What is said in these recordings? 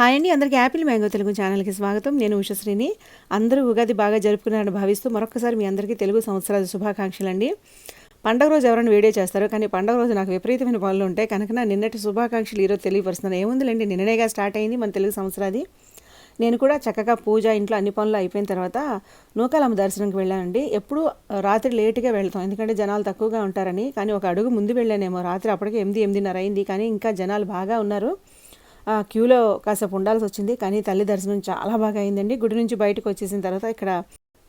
Hi అండి అందరికీ Apple mango Telugu ఛానల్కి స్వాగతం. నేను ఉషశ్రీని అందరూ ఉగాది బాగా జరుపుకున్నారని భావిస్తూ మరొకసారి మీ అందరికీ తెలుగు సంవత్సరాల శుభాకాంక్షలు అండి పండగ రోజు ఎవరైనా వీడియో చేస్తారు కానీ పండగ రోజు నాకు విపరీతమైన పనులు ఉంటాయి కనుక నా నిన్నటి శుభాకాంక్షలు ఈరోజు తెలియపరుస్తున్నాను. ఏముందిలేండి నిన్ననేగా స్టార్ట్ అయింది మన తెలుగు సంవత్సరాది. నేను కూడా చక్కగా పూజ ఇంట్లో అన్ని పనులు అయిపోయిన తర్వాత నూకాలమ్మ దర్శనంకి వెళ్ళానండి. ఎప్పుడు రాత్రి లేటుగా వెళ్తాం. ఎందుకంటే జనాలు తక్కువగా ఉంటారని కానీ ఒక అడుగు ముందు వెళ్ళానేమో. రాత్రి అప్పటికే ఎనిమిది ఎనిమిదిన్నర అయింది కానీ ఇంకా జనాలు బాగా ఉన్నారు. క్యూలో కాసేపు ఉండాల్సి వచ్చింది కానీ తల్లి దర్శనం చాలా బాగా అయిందండి. గుడి నుంచి బయటకు వచ్చేసిన తర్వాత ఇక్కడ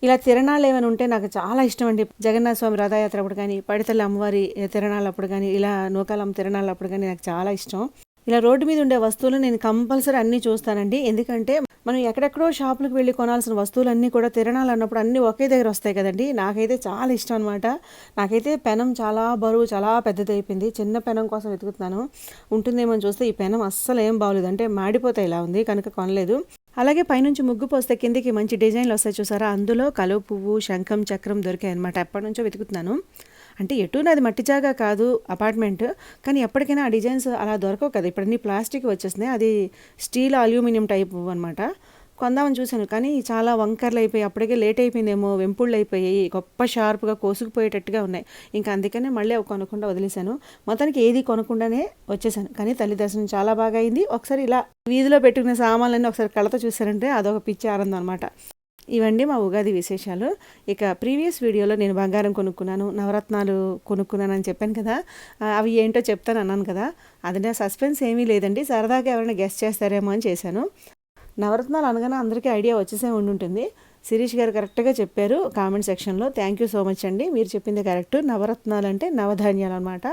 ఇలా తిరణాలు ఏమైనా ఉంటే నాకు చాలా ఇష్టం అండి జగన్నాథ స్వామి రథయాత్ర అప్పుడు కానీ పడితల్లి అమ్మవారి తిరణాలు అప్పుడు కానీ ఇలా నూకాలమ్మ తిరణాలు అప్పుడు కానీ నాకు చాలా ఇష్టం. ఇలా రోడ్డు మీద ఉండే వస్తువులు నేను కంపల్సరీ అన్నీ చూస్తానండి. ఎందుకంటే మనం ఎక్కడెక్కడో షాపులకు వెళ్ళి కొనాల్సిన వస్తువులన్నీ కూడా తిరణాలన్నప్పుడు అన్నీ ఒకే దగ్గర వస్తాయి కదండి. నాకైతే చాలా ఇష్టం అనమాట నాకైతే పెనం చాలా బరువు చాలా పెద్దది అయిపోయింది. చిన్న పెనం కోసం వెతుకుతున్నాను. ఉంటుందేమో అని చూస్తే ఈ పెనం అస్సలు ఏం బాగలేదు. అంటే మాడిపోతే ఇలా ఉంది కనుక కొనలేదు. అలాగే పైనుంచి ముగ్గు పోస్తే కిందికి మంచి డిజైన్లు వస్తాయి చూసారా? అందులో కలువ పువ్వు శంఖం చక్రం దొరికాయి అనమాట ఎప్పటి నుంచో వెతుకుతున్నాను. అంటే ఎటు నాది మట్టి జాగా కాదు అపార్ట్మెంట్ కానీ ఎప్పటికైనా ఆ డిజైన్స్ అలా దొరకవు కదా. ఇప్పుడు అన్ని ప్లాస్టిక్ వచ్చేసినాయి అది స్టీల్ అల్యూమినియం టైప్ అనమాట కొందామని చూశాను కానీ చాలా వంకర్లు అయిపోయి అప్పటికే లేట్ అయిపోయిందేమో వెంపుళ్ళు అయిపోయాయి గొప్ప షార్ప్గా కోసుకుపోయేటట్టుగా ఉన్నాయి. ఇంకా అందుకనే మళ్ళీ అవి కొనకుండా వదిలేశాను. మొత్తానికి ఏది కొనకుండానే వచ్చేసాను. కానీ తల్లి దర్శనం చాలా బాగా అయింది. ఒకసారి ఇలా వీధిలో పెట్టుకునే సామాన్లన్నీ ఒకసారి కళ్ళతో చూసారంటే అదొక పిచ్చి ఆనందం అనమాట ఇవండి మా ఉగాది విశేషాలు. ఇక ప్రీవియస్ వీడియోలో నేను బంగారం కొనుక్కున్నాను నవరత్నాలు కొనుక్కున్నాను అని చెప్పాను కదా. అవి ఏంటో చెప్తాను అన్నాను కదా. అది నా సస్పెన్స్ ఏమీ లేదండి. సరదాగా ఎవరైనా గెస్ట్ చేస్తారేమో అని చేశాను. నవరత్నాలు అనగానే అందరికీ ఐడియా వచ్చేసే ఉండుంటుంది. శిరీష్ గారు కరెక్ట్గా చెప్పారు కామెంట్ సెక్షన్లో. థ్యాంక్ యూ సో మచ్ అండి. మీరు చెప్పింది కరెక్ట్. నవరత్నాలు అంటే నవధాన్యాలు అనమాట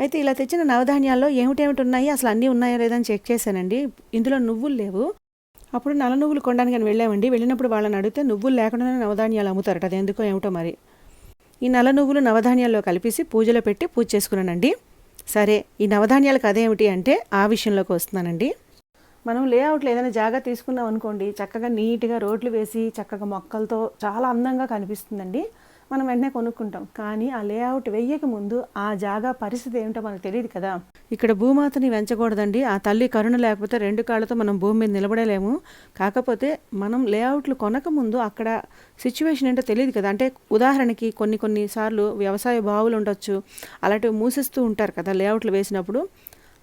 అయితే ఇలా తెచ్చిన నవధాన్యాల్లో ఏమిటేమిటి ఉన్నాయి? అసలు అన్నీ ఉన్నాయో లేదని చెక్ చేశానండి. ఇందులో నువ్వులు లేవు. అప్పుడు నల్ల నువ్వులు కొనడానికి అని వెళ్ళామండి. వెళ్ళినప్పుడు వాళ్ళని అడిగితే నువ్వులు లేకుండానే నవధాన్యాలు అమ్ముతారట అది ఎందుకో ఏమిటో మరి? ఈ నల్ల నువ్వులు నవధాన్యాల్లో కలిపేసి పూజలో పెట్టి పూజ చేసుకున్నానండి. సరే ఈ నవధాన్యాలకు అదేమిటి అంటే ఆ విషయంలోకి వస్తున్నానండి. మనం లేఅవుట్లో ఏదైనా జాగా తీసుకున్నాం అనుకోండి చక్కగా నీట్గా రోడ్లు వేసి చక్కగా మొక్కలతో చాలా అందంగా కనిపిస్తుందండి. మనం వెంటనే కొనుక్కుంటాం. కానీ ఆ లేఅవుట్ వెయ్యక ముందు ఆ జాగా పరిస్థితి ఏమిటో మనకు తెలియదు కదా. ఇక్కడ భూమాతని వెంచకూడదండి. ఆ తల్లి కరుణ లేకపోతే రెండు కాళ్ళతో మనం భూమి మీద నిలబడలేము. కాకపోతే మనం లేఅవుట్లు కొనక ముందు అక్కడ సిచ్యువేషన్ ఏంటో తెలియదు కదా. అంటే ఉదాహరణకి కొన్ని కొన్ని సార్లు వ్యవసాయ బావులు ఉండొచ్చు. అలాంటివి మూసిస్తూ ఉంటారు కదా లేఅవుట్లు వేసినప్పుడు.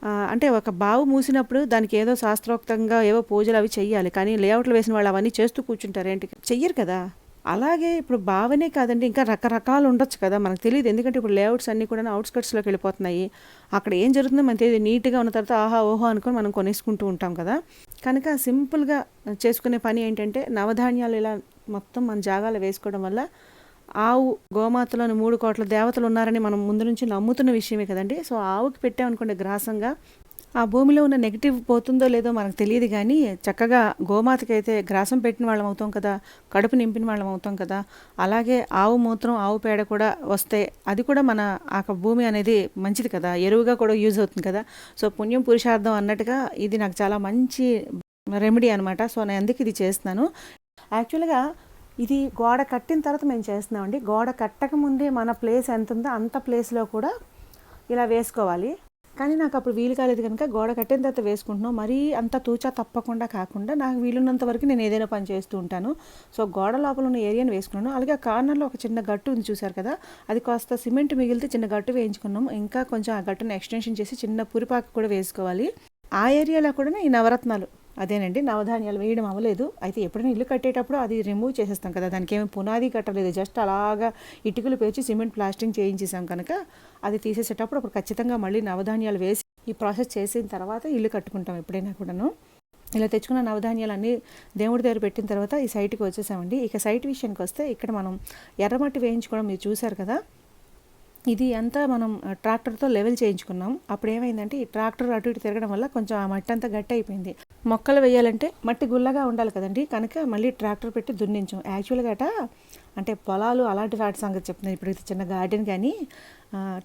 అంటే ఒక బావు మూసినప్పుడు దానికి ఏదో శాస్త్రోక్తంగా ఏవో పూజలు అవి చెయ్యాలి. కానీ లేఅవుట్లు వేసిన వాళ్ళు అవన్నీ చేస్తూ కూర్చుంటారు. ఏంటి? చెయ్యరు కదా. అలాగే ఇప్పుడు బావనే కాదండి ఇంకా రకరకాలు ఉండొచ్చు కదా మనకు తెలియదు ఎందుకంటే ఇప్పుడు లేఅవుట్స్ అన్నీ కూడా అవుట్స్కట్స్లోకి వెళ్ళిపోతున్నాయి. అక్కడ ఏం జరుగుతుందో మనకి తెలియదు నీట్గా ఉన్న తర్వాత ఆహా ఓహో అనుకొని మనం కొనేసుకుంటూ ఉంటాం కదా. కనుక సింపుల్గా చేసుకునే పని ఏంటంటే నవధాన్యాలు ఇలా మొత్తం మన జాగాలు వేసుకోవడం వల్ల ఆవు గోమాతలోని మూడు కోట్ల దేవతలు ఉన్నారని మనం ముందు నుంచి నమ్ముతున్న విషయమే కదండి. సో ఆవుకి పెట్టామనుకోండి గ్రాసంగా ఆ భూమిలో ఉన్న నెగిటివ్ పోతుందో లేదో మనకు తెలియదు కానీ చక్కగా గోమాతకైతే గ్రాసం పెట్టిన వాళ్ళం అవుతాం కదా కడుపు నింపిన వాళ్ళం అవుతాం కదా అలాగే ఆవు మూత్రం ఆవు పేడ కూడా వస్తే అది కూడా మన ఆ భూమి అనేది మంచిది కదా ఎరువుగా కూడా యూజ్ అవుతుంది కదా. సో పుణ్యం పురుషార్థం అన్నట్టుగా ఇది నాకు చాలా మంచి రెమెడీ అనమాట సో నేను అందుకు ఇది చేస్తున్నాను. యాక్చువల్గా ఇది గోడ కట్టిన తర్వాత మేము చేస్తున్నామండి. గోడ కట్టకముందే మన ప్లేస్ ఎంత ఉందో అంత ప్లేస్లో కూడా ఇలా వేసుకోవాలి. కానీ నాకు అప్పుడు వీలు కాలేదు కనుక గోడ కట్టిన తర్వాత వేసుకుంటున్నాం మరీ అంత తూచా తప్పకుండా కాకుండా నాకు వీలున్నంత వరకు నేను ఏదైనా పని చేస్తూ ఉంటాను. సో గోడ లోపల ఉన్న ఏరియాని వేసుకున్నాను. అలాగే ఆ కార్నర్లో ఒక చిన్న గట్టు ఉంది చూసారు కదా? అది కాస్త సిమెంట్ మిగిలితే చిన్న గట్టు వేయించుకున్నాం ఇంకా కొంచెం ఆ గట్టును ఎక్స్టెన్షన్ చేసి చిన్న పురిపాకు కూడా వేసుకోవాలి. ఆ ఏరియాలో కూడా ఈ నవరత్నాలు అదేనండి నవధాన్యాలు వేయడం అవ్వలేదు. అయితే ఎప్పుడైనా ఇల్లు కట్టేటప్పుడు అది రిమూవ్ చేసేస్తాం కదా దానికి ఏమి పునాది కట్టలేదు. జస్ట్ అలాగా ఇటుకలు పేర్చి సిమెంట్ ప్లాస్టింగ్ చేయించేసాం కనుక అది తీసేసేటప్పుడు అప్పుడు ఖచ్చితంగా మళ్ళీ నవధాన్యాలు వేసి ఈ ప్రాసెస్ చేసిన తర్వాత ఇల్లు కట్టుకుంటాం ఎప్పుడైనా కూడాను. ఇలా తెచ్చుకున్న నవధాన్యాలన్నీ దేవుడి దగ్గర పెట్టిన తర్వాత ఈ సైట్కి వచ్చేసామండి. ఇక సైట్ విషయానికి వస్తే ఇక్కడ మనం ఎర్రమట్టి వేయించుకోవడం మీరు చూసారు కదా ఇది అంతా మనం ట్రాక్టర్తో లెవెల్ చేయించుకున్నాం. అప్పుడు ఏమైందంటే ఈ ట్రాక్టర్ అటు ఇటు తిరగడం వల్ల కొంచెం ఆ మట్టి అంతా గట్టి అయిపోయింది. మొక్కలు వేయాలంటే మట్టి గుల్లగా ఉండాలి కదండి. కనుక మళ్ళీ ట్రాక్టర్ పెట్టి దున్నించాం. యాక్చువల్గా అట అంటే పొలాలు అలాంటి వాటి సంగతి చెప్తున్నాను. ఇప్పుడు ఇది చిన్న గార్డెన్ కానీ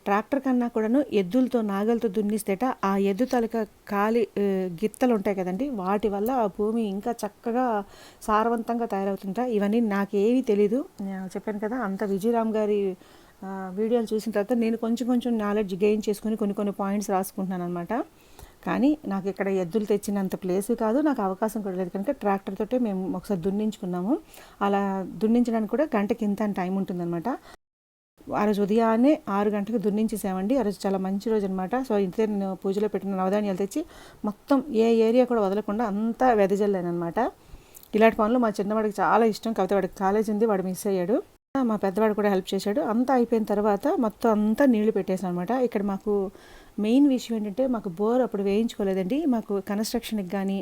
ట్రాక్టర్ కన్నా కూడాను ఎద్దులతో నాగలతో దున్నిస్తేట ఆ ఎద్దు తలక కాలి గిత్తలు ఉంటాయి కదండి. వాటి వల్ల ఆ భూమి ఇంకా చక్కగా సారవంతంగా తయారవుతుంట ఇవన్నీ నాకేమీ తెలీదు. చెప్పాను కదా అంత విజయరామ్ గారి వీడియోలు చూసిన తర్వాత నేను కొంచెం కొంచెం నాలెడ్జ్ గెయిన్ చేసుకుని కొన్ని కొన్ని పాయింట్స్ రాసుకుంటున్నాను అనమాట కానీ నాకు ఇక్కడ ఎద్దులు తెచ్చినంత ప్లేస్ కాదు నాకు అవకాశం కూడా లేదు. కనుక ట్రాక్టర్ తోటే మేము ఒకసారి దున్నించుకున్నాము. అలా దున్నించడానికి కూడా గంటకి ఇంత టైం ఉంటుందన్నమాట. ఆ రోజు ఉదయాన్నే ఆరు గంటలకు దున్నించేసామండి. ఆ రోజు చాలా మంచి రోజు అనమాట సో ఇంతే నేను పూజలో పెట్టిన నవధాన్యాలు తెచ్చి మొత్తం ఏ ఏరియా కూడా వదలకుండా అంతా వెదజల్లాను అనమాట ఇలాంటి పనులు మా చిన్నవాడికి చాలా ఇష్టం. కాకపోతే వాడికి కాలేజ్ ఉంది వాడు మిస్ అయ్యాడు. మా పెద్దవాడు కూడా హెల్ప్ చేశాడు. అంతా అయిపోయిన తర్వాత మొత్తం అంతా నీళ్ళు పెట్టేశానమాట అనమాట ఇక్కడ మాకు మెయిన్ విషయం ఏంటంటే మాకు బోర్ అప్పుడు వేయించుకోలేదండి. మాకు కన్స్ట్రక్షన్కి కానీ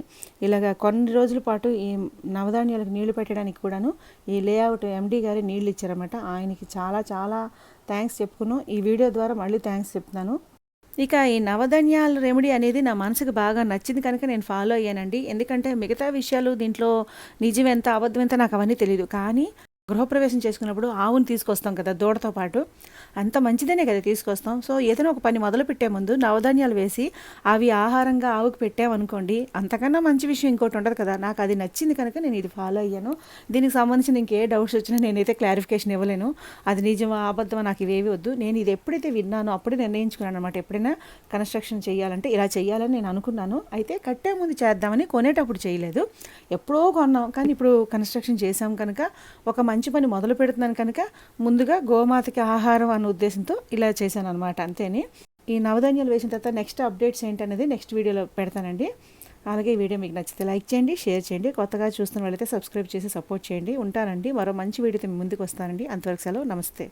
ఇలాగ కొన్ని రోజుల పాటు ఈ నవధాన్యాలకు నీళ్ళు పెట్టడానికి కూడాను ఈ లేఅవుట్ ఎండీ గారి నీళ్ళు ఇచ్చారన్నమాట. ఆయనకి చాలా చాలా థ్యాంక్స్ చెప్పుకున్నాం. ఈ వీడియో ద్వారా మళ్ళీ థ్యాంక్స్ చెప్తున్నాను. ఇక ఈ నవధాన్యాల రెమెడీ అనేది నా మనసుకు బాగా నచ్చింది కనుక నేను ఫాలో అయ్యానండి. ఎందుకంటే మిగతా విషయాలు దీంట్లో నిజం ఎంత అబద్ధం ఎంత నాకు అవన్నీ తెలియదు కానీ గృహప్రవేశం చేసుకున్నప్పుడు ఆవును తీసుకొస్తాం కదా దూడతో పాటు. అంత మంచిదనే కదా తీసుకొస్తాం. సో ఏదైనా ఒక పని మొదలు పెట్టే ముందు నవధాన్యాలు వేసి అవి ఆహారంగా ఆవుకు పెట్టామనుకోండి అంతకన్నా మంచి విషయం ఇంకోటి ఉండదు కదా. నాకు అది నచ్చింది కనుక నేను ఇది ఫాలో అయ్యాను. దీనికి సంబంధించిన ఇంకే డౌట్స్ వచ్చినా నేనైతే క్లారిఫికేషన్ ఇవ్వలేను. అది నిజమా అబద్ధమా నాకు ఇవేవి వద్దు. నేను ఇది ఎప్పుడైతే విన్నానో అప్పుడే నిర్ణయించుకున్నాను అనమాట ఎప్పుడైనా కన్స్ట్రక్షన్ చేయాలంటే ఇలా చేయాలని నేను అనుకున్నాను. అయితే కట్టే ముందు చేద్దామని కొనేటప్పుడు చేయలేదు. ఎప్పుడో కొన్నాం. కానీ ఇప్పుడు కన్స్ట్రక్షన్ చేసాం కనుక ఒక మంచి పని మొదలు పెడుతున్నాను కనుక ముందుగా గోమాతకి ఆహారం అన్న ఉద్దేశంతో ఇలా చేశాను అనమాట అంతేని. ఈ నవధాన్యాలు వేసిన తర్వాత నెక్స్ట్ అప్డేట్స్ ఏంటనేది నెక్స్ట్ వీడియోలో పెడతానండి. అలాగే ఈ వీడియో మీకు నచ్చితే లైక్ చేయండి షేర్ చేయండి కొత్తగా చూస్తున్న వాళ్ళైతే సబ్స్క్రైబ్ చేసి సపోర్ట్ చేయండి. ఉంటానండి. మరో మంచి వీడియోతో మీ ముందుకు వస్తానండి. అంతవరకు సెలవు. నమస్తే.